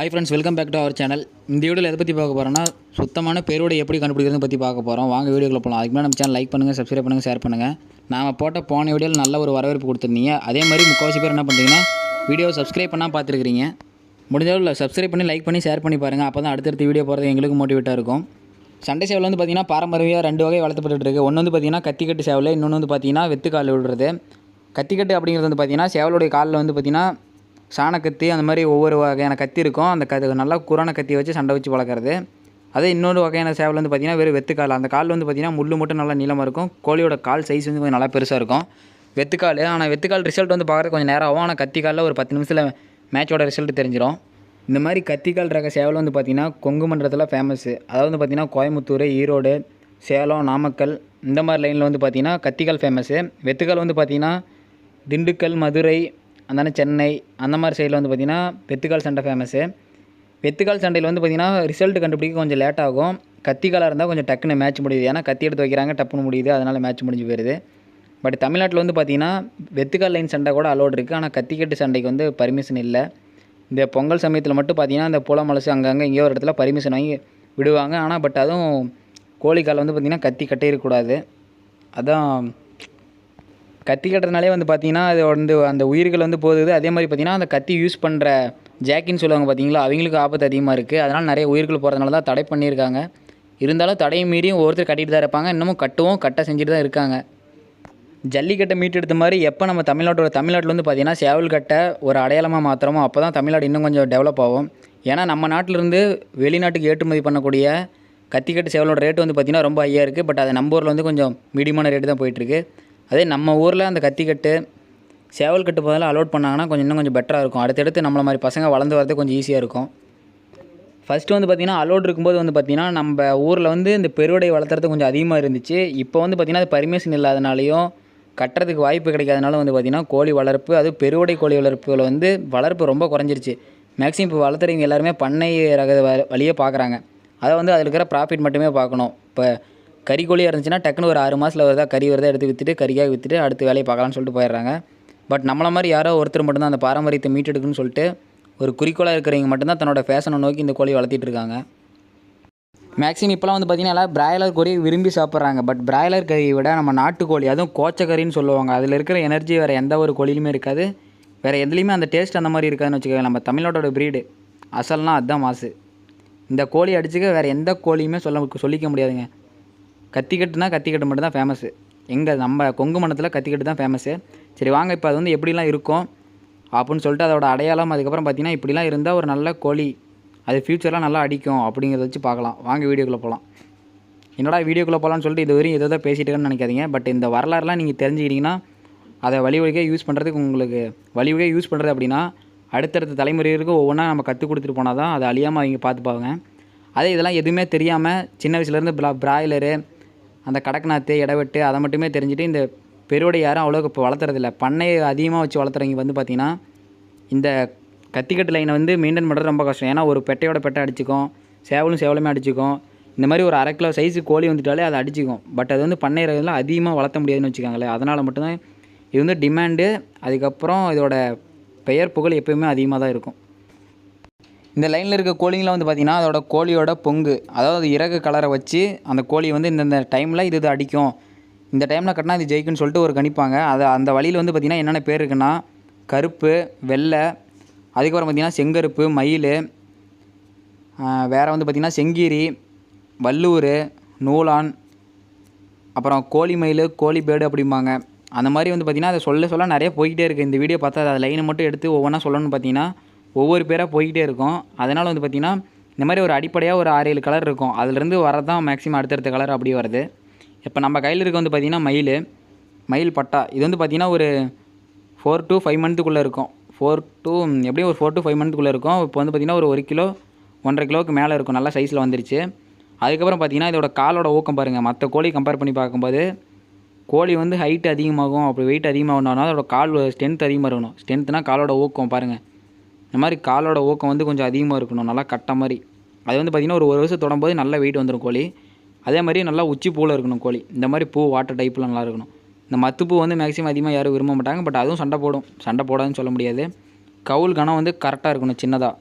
Hi friends welcome back to our channel இந்த வீடியோவில் எதை பற்றி பார்க்க போகிறோம்னா சுத்தமான பேரோட எப்படி கண்டுபிடிக்கிறதுன்னு பற்றி பார்க்க போகிறோம் வாங்க வீடியோக்குள்ள போகலாம் அதுக்கு மேலே நம்ம சேனல் லைக் பண்ணுங்கள் சப்ஸ்கிரைப் பண்ணுங்கள் ஷேர் பண்ணுங்கள் நாம் போட்ட போன வீடியோவில் நல்ல ஒரு வரவேற்பு கொடுத்துருந்தீங்க. அதே மாதிரி முக்கால்வாசி பேர் என்ன பண்ணுறீங்கன்னா வீடியோ சப்ஸ்கிரைப் பண்ணால் பார்த்துருக்கிறீங்க. முடிஞ்சளவில் சப்ஸ்கிரைப் பண்ணி லைக் பண்ணி ஷேர் பண்ணி பாருங்கள் அப்போ தான் அடுத்தடுத்த வீடியோ போகிறது எங்களுக்கு மோட்டிவேட்டாக இருக்கும். சண்டை சேவல் வந்து பார்த்திங்கன்னா பாரம்பரியமாக ரெண்டு வகை வளர்த்தப்பட்டுருக்கு ஒன்று வந்து பார்த்திங்கன்னா கத்திக்கட்டு சேவல் இன்னொன்று வந்து பார்த்திங்கன்னா வெத்துக்கால் விடுறது கத்திக்கட்டு அப்படிங்கிறது வந்து பார்த்திங்கன்னா சேவலுடைய காலில் வந்து பார்த்திங்கன்னா சாணக்கத்தி அந்த மாதிரி ஒவ்வொரு வகையான கத்தி இருக்கும். அந்த க நல்லா குரான கத்தி வச்சு சண்டை வச்சு வளர்க்குறது அதே இன்னொரு வகையான சேவல் வந்து பார்த்திங்கன்னா வெறும் வெத்துக்கால். அந்த கால் வந்து பார்த்திங்கன்னா முள் மட்டும் நல்லா நீளமாக இருக்கும். கோழியோட கால் சைஸ் வந்து கொஞ்சம் நல்லா பெருசாக இருக்கும். வெத்துக்கால் ஆனால் வெத்துக்கால் ரிசல்ட் வந்து பார்க்குறது கொஞ்சம் நேரம் ஆகும். ஆனால் கத்தி காலில் ஒரு பத்து நிமிஷத்தில் மேட்சோட ரிசல்ட் தெரிஞ்சிடும் இந்த மாதிரி கத்திக்கால் ரக சேவல் வந்து பார்த்திங்கன்னா கொங்கு மண்டலத்தில் ஃபேமஸ்ஸு அதாவது வந்து பார்த்திங்கன்னா கோயம்புத்தூர் ஈரோடு சேலம் நாமக்கல் இந்த மாதிரி லைனில் வந்து பார்த்திங்கன்னா கத்திக்கால் ஃபேமஸ்ஸு வெத்துக்கால் வந்து பார்த்திங்கன்னா திண்டுக்கல் மதுரை அந்தாண்ட சென்னை அந்த மாதிரி சைடில் வந்து பார்த்திங்கன்னா வெத்துக்கால் சண்டை ஃபேமஸ்ஸு வெத்துக்கால் சண்டையில் வந்து பார்த்திங்கன்னா ரிசல்ட் கண்டுபிடிக்க கொஞ்சம் லேட் ஆகும். கத்திக்காலாக இருந்தால் கொஞ்சம் டக்குன்னு மேட்ச் முடியுது. ஏன்னா கத்தி எடுத்து வைக்கிறாங்க டப்புன்னு முடியுது. அதனால் மேட்ச் முடிஞ்சு போயிடுது பட் தமிழ்நாட்டில் வந்து பார்த்திங்கன்னா வெத்துக்கால் லைன் சண்டை கூட அலோடு இருக்குது ஆனால் கத்திக்கட்டு சண்டைக்கு வந்து பர்மிஷன் இல்லை. இந்த பொங்கல் சமயத்தில் மட்டும் பார்த்திங்கன்னா இந்த புல மலசு அங்கங்கே எங்கேயோ ஒரு இடத்துல பர்மிஷன் வாங்கி விடுவாங்க. ஆனால் பட் அதுவும் கோழிக்கால் வந்து பார்த்திங்கன்னா கத்தி கட்டிடக்கூடாது அதான் கத்தி கட்டுறதுனாலே வந்து பார்த்தீங்கன்னா அது வந்து அந்த உயிர்கள் வந்து போகுது. அதே மாதிரி பார்த்தீங்கன்னா அந்த கத்தி யூஸ் பண்ணுற ஜாக்கின்னு சொல்லுவாங்க பார்த்தீங்களா அவங்களுக்கு ஆபத்து அதிகமாக இருக்குது அதனால் நிறைய உயிர்கள் போகிறதுனால தான் தடை பண்ணியிருக்காங்க. இருந்தாலும் தடையை மீறியும் ஒவ்வொருத்தர் கட்டிகிட்டு தான் இருப்பாங்க. இன்னமும் கட்டுவோம் கட்ட செஞ்சுட்டு தான் இருக்காங்க. ஜல்லிக்கட்டை மீட்டெடுத்த மாதிரி எப்போ நம்ம தமிழ்நாட்டோட தமிழ்நாட்டில் வந்து பார்த்திங்கன்னா சேவல் கட்டை ஒரு அடையாளமாக மாத்திரமோ அப்போ தான் தமிழ்நாடு இன்னும் கொஞ்சம் டெவலப் ஆகும். ஏன்னா நம்ம நாட்டிலிருந்து வெளிநாட்டுக்கு ஏற்றுமதி பண்ணக்கூடிய கத்திக்கட்டு சேவலோட ரேட்டு வந்து பார்த்திங்கன்னா ரொம்ப ஹையாக இருக்குது பட் அது நம்ம ஊரில் வந்து கொஞ்சம் மீடியமான ரேட்டு தான் போயிட்டுருக்கு அதே நம்ம ஊரில் அந்த கத்திக்கட்டு சேவல் கட்டு பதிலாக அலோட் பண்ணாங்கன்னா கொஞ்சம் இன்னும் கொஞ்சம் பெட்டராக இருக்கும். அடுத்தடுத்து நம்மளை மாதிரி பசங்க வளர்ந்து வரது கொஞ்சம் ஈஸியாக இருக்கும். ஃபஸ்ட்டு வந்து பார்த்திங்கன்னா அலோட் இருக்கும்போது வந்து பார்த்திங்கன்னா நம்ம ஊரில் வந்து இந்த பெருவடை வளர்த்துறது கொஞ்சம் அதிகமாக இருந்துச்சு. இப்போ வந்து பார்த்திங்கன்னா அது பர்மிஷன் இல்லாதனாலையும் கட்டுறதுக்கு வாய்ப்பு கிடைக்காதனால வந்து பார்த்திங்கன்னா கோழி வளர்ப்பு அது பெருவடை கோழி வளர்ப்புகளை வந்து வளர்ப்பு ரொம்ப குறைஞ்சிருச்சு. மேக்ஸிமம் இப்போ வளர்த்துறவங்க எல்லாருமே பண்ணை ரக வ- வழியே பார்க்குறாங்க அதை வந்து அதில் இருக்கிற ப்ராஃபிட் மட்டுமே பார்க்கணும் இப்போ கறி கோழியாக இருந்துச்சுன்னா டக்குன்னு ஒரு ஆறு மாதத்தில் வருதா கறி வருதா எடுத்து விற்றுட்டு கறியாக விற்றுட்டு அடுத்த வேலையை பார்க்கலாம்னு சொல்லிட்டு போயிடுறாங்க. பட் நம்மளை மாதிரி யாரோ ஒருத்தர் மட்டும்தான் அந்த பாரம்பரியத்தை மீட்டெடுக்குன்னு சொல்லிட்டு ஒரு குறிக்கோளாக இருக்கிறவங்க மட்டும்தான் தன்னோட ஃபேஷனை நோக்கி இந்த கோழி வளர்த்திட்டு இருக்காங்க. மேக்ஸிமம் இப்போலாம் வந்து பார்த்திங்கன்னா எல்லாம் பிராய்லர் கோழி விரும்பி சாப்பிட்றாங்க. பட் பிராய்லர் கறியை விட நம்ம நாட்டுக்கோழி அதுவும் கோச்சக்கறின்னு சொல்லுவாங்க. அதில் இருக்கிற எனர்ஜி வேறு எந்த ஒரு கோழிலுமே இருக்காது. வேறு எதுலேயுமே அந்த டேஸ்ட் அந்த மாதிரி இருக்காதுன்னு வச்சுக்கோங்க நம்ம தமிழ்நாட்டோட ப்ரீடு அசல்னால் அதுதான் மாசு. இந்த கோழி அடிச்சுக்க வேறு எந்த கோழியுமே சொல்ல சொல்லிக்க முடியாதுங்க. கத்திக்கட்டுனா கத்திக்கட்டு மட்டும் தான் ஃபேமஸ்ஸு எங்கே நம்ம கொங்கு மண்டலத்தில் கத்திக்கட்டு தான் ஃபேமஸ்ஸு சரி வாங்க இப்போ அது வந்து எப்படிலாம் இருக்கும்? அப்படின்னு சொல்லிட்டு அதோட அடையாளம் அதுக்கப்புறம் பார்த்தீங்கன்னா இப்படிலாம் இருந்தால் ஒரு நல்ல கோழி அது ஃப்யூச்சர்லாம் நல்லா அடிக்கும் அப்படிங்கிறத வச்சு பார்க்கலாம். வாங்க வீடியோக்குள்ளே போகலாம் என்னடா வீடியோக்குள்ளே போகலான்னு சொல்லிட்டு இது வரையும் எதோ பேசிட்டு நினைக்காதீங்க. பட் இந்த வரலாறுலாம் நீங்கள் தெரிஞ்சுக்கிட்டிங்கன்னா அதை வழி வழியாக யூஸ் பண்ணுறதுக்கு உங்களுக்கு வழி வழியாக யூஸ் பண்ணுறது அப்படின்னா அடுத்தடுத்த தலைமுறைகளுக்கு ஒவ்வொன்றா நம்ம கற்றுக் கொடுத்துட்டு போனால் தான் அதை அழியாமல் அவங்க பார்த்துப்பாங்க. அதே இதெல்லாம் எதுவுமே தெரியாமல் சின்ன வயசுலேருந்து ப்ரா பிராய்லரு அந்த கடக்நாத்து இடவெட்டு அதை மட்டுமே தெரிஞ்சுட்டு இந்த பெருவடை யாரும் அவ்வளோக்கு இப்போ வளர்த்துறதில்ல. பண்ணையை அதிகமாக வச்சு வளர்த்துறவங்க வந்து பார்த்திங்கன்னா இந்த கத்திக்கட்டு லைனை வந்து மெயின்டைன் பண்ணுறது ரொம்ப கஷ்டம். ஏன்னா ஒரு பெட்டையோட பெட்டை அடிச்சுக்கும் சேவலும் சேவலுமே அடிச்சுக்கும். இந்த மாதிரி ஒரு அரை கிலோ சைஸு கோழி வந்துட்டாலே அதை அடிச்சுக்கும். பட் அது வந்து பண்ணை ரகத்தில் அதிகமாக வளர்த்த முடியாதுன்னு வச்சுக்கோங்களேன் அதனால் மட்டும்தான் இது வந்து டிமாண்டு அதுக்கப்புறம் இதோட பெயர் புகழ் எப்பயுமே அதிகமாக தான் இருக்கும். இந்த லைனில் இருக்க கோழிங்களாம் வந்து பார்த்திங்கன்னா அதோட கோழியோட பொங்கு. அதாவது இறகு கலரை வச்சு அந்த கோழி வந்து இந்தந்த டைமில் இது இது அடிக்கும். இந்த டைமில் கட்டினா இது ஜெயிக்கும்னு சொல்லிட்டு ஒரு கணிப்பாங்க. அது அந்த வழியில் வந்து பார்த்திங்கன்னா என்னென்ன பேர் இருக்குன்னா கருப்பு வெள்ளை அதுக்கப்புறம் பார்த்திங்கன்னா செங்கருப்பு மயில் வேறு வந்து பார்த்திங்கன்னா செங்கீரி வல்லூர் நூலான் அப்புறம் கோழி மயில் கோழி பேடு அப்படிம்பாங்க. அந்த மாதிரி வந்து பார்த்திங்கன்னா அதை சொல்ல சொல்ல நிறைய போய்கிட்டே இருக்குது இந்த வீடியோ பார்த்தா அதை லைனை மட்டும் எடுத்து ஒவ்வொன்றா சொல்லணும்னு பார்த்திங்கன்னா ஒவ்வொரு பேராக போய்கிட்டே இருக்கும். அதனால் வந்து பார்த்திங்கன்னா இந்த மாதிரி ஒரு அடிப்படையாக ஒரு ஆறு ஏழு கலர் இருக்கும். அதுலேருந்து வரதான் மேக்ஸிமம் அடுத்தடுத்த கலர் அப்படி வருது. இப்போ நம்ம கையில் இருக்க வந்து பார்த்திங்கன்னா மயில் மயில் பட்டா. இது வந்து பார்த்திங்கன்னா ஒரு ஃபோர் டு ஃபைவ் மந்த்துக்குள்ளே இருக்கும். ஃபோர் டு எப்படியும் ஒரு ஃபோர் டு ஃபைவ் மந்த்துக்குள்ளே இருக்கும். இப்போ வந்து பார்த்திங்கன்னா ஒரு ஒரு கிலோ ஒன்றரை கிலோவுக்கு மேலே இருக்கும். நல்லா சைஸில் வந்துருச்சு. அதுக்கப்புறம் பார்த்திங்கன்னா இதோட காலோட ஊக்கம் பாருங்கள் மற்ற கோழி கம்பேர் பண்ணி பார்க்கும்போது கோழி வந்து ஹைட் அதிகமாகும். அப்படி வெயிட் அதிகமாகணும்னா அதோட கால் ஸ்ட்ரென்த் அதிகமாக இருக்கணும். ஸ்ட்ரென்த்னா காலோட ஊக்கம் பாருங்கள் இந்த மாதிரி காலோட ஊக்கம் வந்து கொஞ்சம் அதிகமாக இருக்கணும். நல்லா கட்ட மாதிரி. அது வந்து பார்த்திங்கன்னா ஒரு ஒரு வருஷம் தொடரும்போது நல்ல வெயிட் வந்துடும் கோழி. அதே மாதிரி நல்லா உச்சி பூவில் இருக்கணும் கோழி. இந்த மாதிரி பூ வாட்டர் டைப்பில் நல்லா இருக்கணும். இந்த மத்து பூ வந்து மேக்ஸிமம் அதிகமாக யாரும் விரும்ப மாட்டாங்க. பட் அதுவும் சண்டை போடும். சண்டை போடாதுன்னு சொல்ல முடியாது. கவுல் கணம் வந்து கரெக்டாக இருக்கணும் சின்னதாக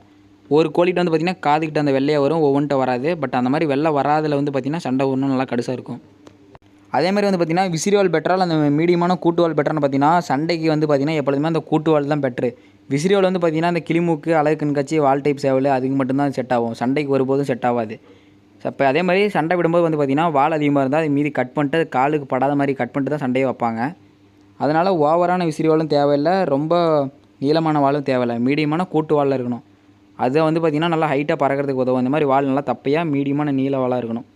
ஒரு கோழிகிட்ட வந்து பார்த்திங்கன்னா காதுக்கிட்ட அந்த வெள்ளையாக வரும் ஒவ்வொன்ட்ட வராது. பட் அந்த மாதிரி வெள்ளை வராதில் வந்து பார்த்திங்கன்னா சண்டை ஒன்றும் நல்லா கடுசாக இருக்கும். அதே மாதிரி வந்து பார்த்திங்கன்னா விசிறிவால் பெட்டரால் அந்த மீடியமான கூட்டுவால் பெட்டர்னு பார்த்தீங்கன்னா சண்டைக்கு வந்து பார்த்திங்கன்னா எப்பொழுதுமே அந்த கூட்டுவால் தான் பெட்ரு விசிறியோவில் வந்து பார்த்திங்கன்னா அந்த கிளிமூக்கு அழகு கண்காட்சி வால் டைப் சேவல் அதுக்கு மட்டும்தான் செட் ஆகும். சண்டைக்கு ஒருபோதும் செட் ஆகாது. இப்போ அதே மாதிரி சண்டை விடும்போது வந்து பார்த்திங்கன்னா வால் அதிகமாக இருந்தால் அது மீதி கட் பண்ணிட்டு காலுக்கு படாத மாதிரி கட் பண்ணிட்டு தான் சண்டையை வைப்பாங்க. அதனால் ஓவரான விசிறிவாலும் தேவையில்லை. ரொம்ப நீளமான வாலும் தேவையில்லை. மீடியமான கூட்டு வாலில் இருக்கணும். அதை வந்து பார்த்திங்கன்னா நல்லா ஹைட்டாக பறக்கிறதுக்கு உதவும். இந்த மாதிரி வால் நல்லா தப்பையாக மீடியமான நீள வாலாக இருக்கணும்.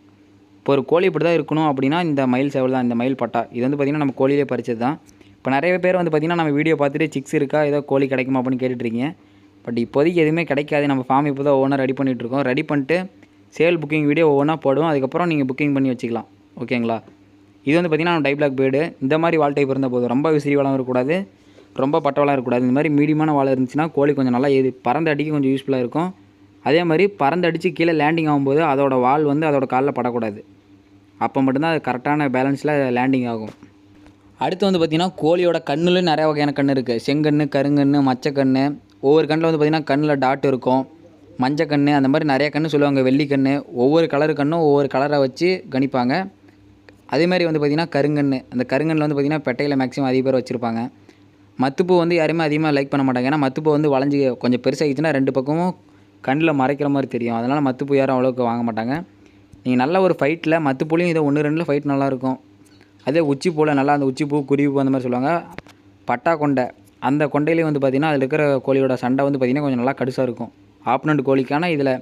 இப்போ ஒரு கோழி இப்படி தான் இருக்கணும் அப்படின்னா இந்த மயில் சேவல் தான். இந்த மயில் பட்டா. இது வந்து பார்த்திங்கன்னா நம்ம கோழியிலே பறிச்சது தான் இப்போ நிறைய பேர் வந்து பார்த்திங்கன்னா நம்ம வீடியோ பார்த்துட்டு சிக்ஸ் இருக்கா ஏதோ கோழி கிடைக்குமா அப்படின்னு கேட்டுட்ருக்கீங்க. பட் இப்போதைக்கு எதுவுமே கிடைக்காது. நம்ம ஃபார்ம் இப்போ தான் ஒவ்வொன்றா ரெடி பண்ணிகிட்ருக்கோம் ரெடி பண்ணிட்டு சேல் புக்கிங் வீடியோ ஒவ்வொன்றா போடுவோம். அதுக்கப்புறம் நீங்கள் புக்கிங் பண்ணி வச்சுக்கலாம். ஓகேங்களா? இது வந்து பார்த்திங்கன்னா நம்ம டைப்ளாக் பேர்டு இந்த மாதிரி வால் டைப் இருந்தால் போதும். ரொம்ப விசிறி வளம் இருக்கக்கூடாது. ரொம்ப பட்டவளாக இருக்கக்கூடாது. இந்த மாதிரி மீடியமான வாழை இருந்துச்சுன்னா கோழி கொஞ்சம் நல்லா இது பறந்து அடிக்க கொஞ்சம் யூஸ்ஃபுல்லாக இருக்கும். அதே மாதிரி பறந்து அடித்து கீழே லேண்டிங் ஆகும்போது அதோட வால் வந்து அதோட காலில் படக்கூடாது. அப்போ மட்டும்தான் அது கரெக்டான பேலன்ஸில் லேண்டிங் ஆகும். அடுத்து வந்து பார்த்திங்கன்னா கோழியோட கண்ணுலேயும் நிறைய வகையான கண் இருக்குது செங்கண்ணு கருங்கண்ணு மச்சக்கண்ணு. ஒவ்வொரு கண்ணில் வந்து பார்த்திங்கன்னா கண்ணில் டாட் இருக்கும். மஞ்சக்கண்ணு அந்த மாதிரி நிறைய கண் சொல்லுவாங்க. வெள்ளிக்கண்ணு ஒவ்வொரு கலரு கண்ணும் ஒவ்வொரு கலரை வச்சு கணிப்பாங்க. அதேமாதிரி வந்து பார்த்திங்கன்னா கருங்கண் அந்த கருங்கண்ணில் வந்து பார்த்திங்கன்னா பெட்டையில் மேக்ஸிமம் அதிக பேர் வச்சுருப்பாங்க. மத்துப்பூ வந்து யாருமே அதிகமாக லைக் பண்ண மாட்டாங்க. ஏன்னா மத்துப்பூ வந்து வளைஞ்சி கொஞ்சம் பெருசாகிடுச்சுன்னா ரெண்டு பக்கமும் கண்ணில் மறைக்கிற மாதிரி தெரியும். அதனால் மத்துப்பூ யாரும் அவ்வளோக்கு வாங்க மாட்டாங்க. நீங்கள் நல்ல ஒரு ஃபைட்டில் மத்துப்பூலையும் இதை ஒன்று ரெண்டில் ஃபைட் நல்லாயிருக்கும் அதே உச்சி பூவில் நல்லா அந்த உச்சி பூ குருவி பூ அந்த மாதிரி சொல்லுவாங்க. பட்டா கொண்டை. அந்த கொண்டையிலேயே வந்து பார்த்திங்கன்னா அதில் இருக்கிற கோழியோட சண்டை வந்து பார்த்திங்கன்னா கொஞ்சம் நல்லா கடுசாக இருக்கும். ஆப்னண்ட் கோழிக்கான இதில்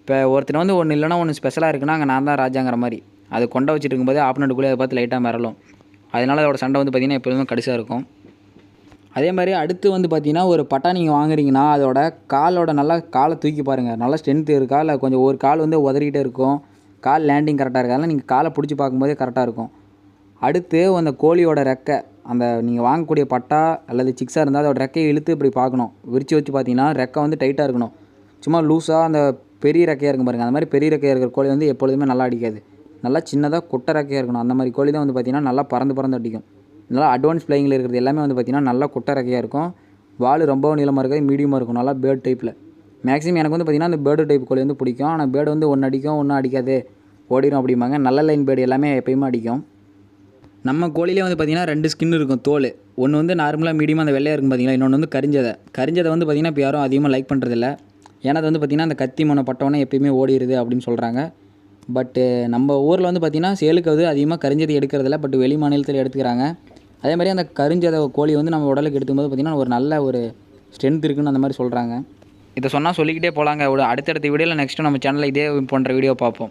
இப்போ ஒருத்தர் வந்து ஒன்று இல்லைனா ஒன்று ஸ்பெஷலாக இருக்குன்னா அங்கே நான் தான் ராஜாங்கிற மாதிரி. அது கொண்டை வச்சுட்டு இருக்கும்போதே ஆப்னண்ட் கோழி அதை பார்த்து லைட்டாக மிரளும். அதனால அதோட சண்டை வந்து பார்த்திங்கன்னா எப்போதுமே கடுசாக இருக்கும். அதே மாதிரி அடுத்து வந்து பார்த்தீங்கன்னா ஒரு பட்டா நீங்கள் வாங்குறீங்கன்னா அதோட காலோட நல்லா காலை தூக்கி பாருங்கள் நல்லா ஸ்ட்ரென்த் இருக்கா? இல்லை கொஞ்சம் ஒரு கால் வந்து உதறிக்கிட்டே இருக்கும். கால் லேண்டிங் கரெக்டாக இருக்கா நீங்கள் காலை பிடிச்சி பார்க்கும்போதே கரெக்டாக இருக்கும். அடுத்து அந்த கோழியோட ரெக்கை அந்த நீங்கள் வாங்கக்கூடிய பட்டா அல்லது சிக்ஸாக இருந்தால் அதோட ரெக்கையை இழுத்து இப்படி பார்க்கணும். விரித்து வச்சு பார்த்தீங்கன்னா ரெக்கை வந்து டைட்டாக இருக்கணும். சும்மா லூஸாக அந்த பெரிய ரெக்கையாக இருக்கும் பாருங்கள் அந்த மாதிரி பெரிய ரெக்கையாக இருக்கிற கோழி வந்து எப்பொழுதுமே நல்லா அடிக்காது. நல்லா சின்னதாக கொட்டை ரெக்கையாக இருக்கணும். அந்த மாதிரி கோழி தான் வந்து பார்த்திங்கன்னா நல்லா பறந்து பறந்து அடிக்கும். நல்லா அட்வான்ஸ் பிளேயிங்கில் இருக்கிறது எல்லாமே வந்து பார்த்திங்கன்னா நல்லா கொட்டை ரெக்கையாக இருக்கும். வால் ரொம்ப நீளமாக இருக்காது மீடியமாக இருக்கும். நல்லா பேர்ட் டைப்பில் மேக்ஸிமம் எனக்கு வந்து பார்த்திங்கன்னா அந்த பேர்டு டைப் கோழி வந்து பிடிக்கும். ஆனால் பேர்டு வந்து ஒன்று அடிக்கும் ஒன்றும் அடிக்காது. ஓடிடும் அப்படிம்பாங்க. நல்ல லைன் பேர்டு எல்லாமே எப்பயுமே அடிக்கும். நம்ம கோழிலே வந்து பார்த்திங்கன்னா ரெண்டு ஸ்கின் இருக்கும் தோல். ஒன்று வந்து நார்மலாக மீடியமாக அந்த வெள்ளையாக இருக்கும் பார்த்தீங்களா இன்னொன்று வந்து கரிஞ்சதை. கரிஞ்சதை வந்து பார்த்திங்கன்னா இப்போ யாரும் அதிகமாக லைக் பண்ணுறதில்ல ஏன்னா அது வந்து பார்த்திங்கன்னா அந்த கத்தி மொனை பட்டவனே எப்பயுமே ஓடிடுது அப்படின்னு சொல்கிறாங்க பட்டு நம்ம ஊரில் வந்து பார்த்திங்கன்னா சேலுக்கு வந்து அதிகமாக கரிஞ்சதை எடுக்கிறதில்ல. பட் வெளி மாநிலத்தில் எடுத்துக்கிறாங்க. அதே மாதிரி அந்த கரிஞ்சதை கோழி வந்து நம்ம உடலுக்கு எடுக்கும்போது பார்த்திங்கன்னா ஒரு நல்ல ஒரு ஸ்ட்ரென்த் இருக்குன்னு அந்த மாதிரி சொல்கிறாங்க இதை சொன்னால் சொல்லிக்கிட்டே போகலாங்க ஒரு அடுத்தடுத்த வீடியோவில் நெக்ஸ்ட்டு நம்ம சேனலில் இதே போன்ற வீடியோ பார்ப்போம்.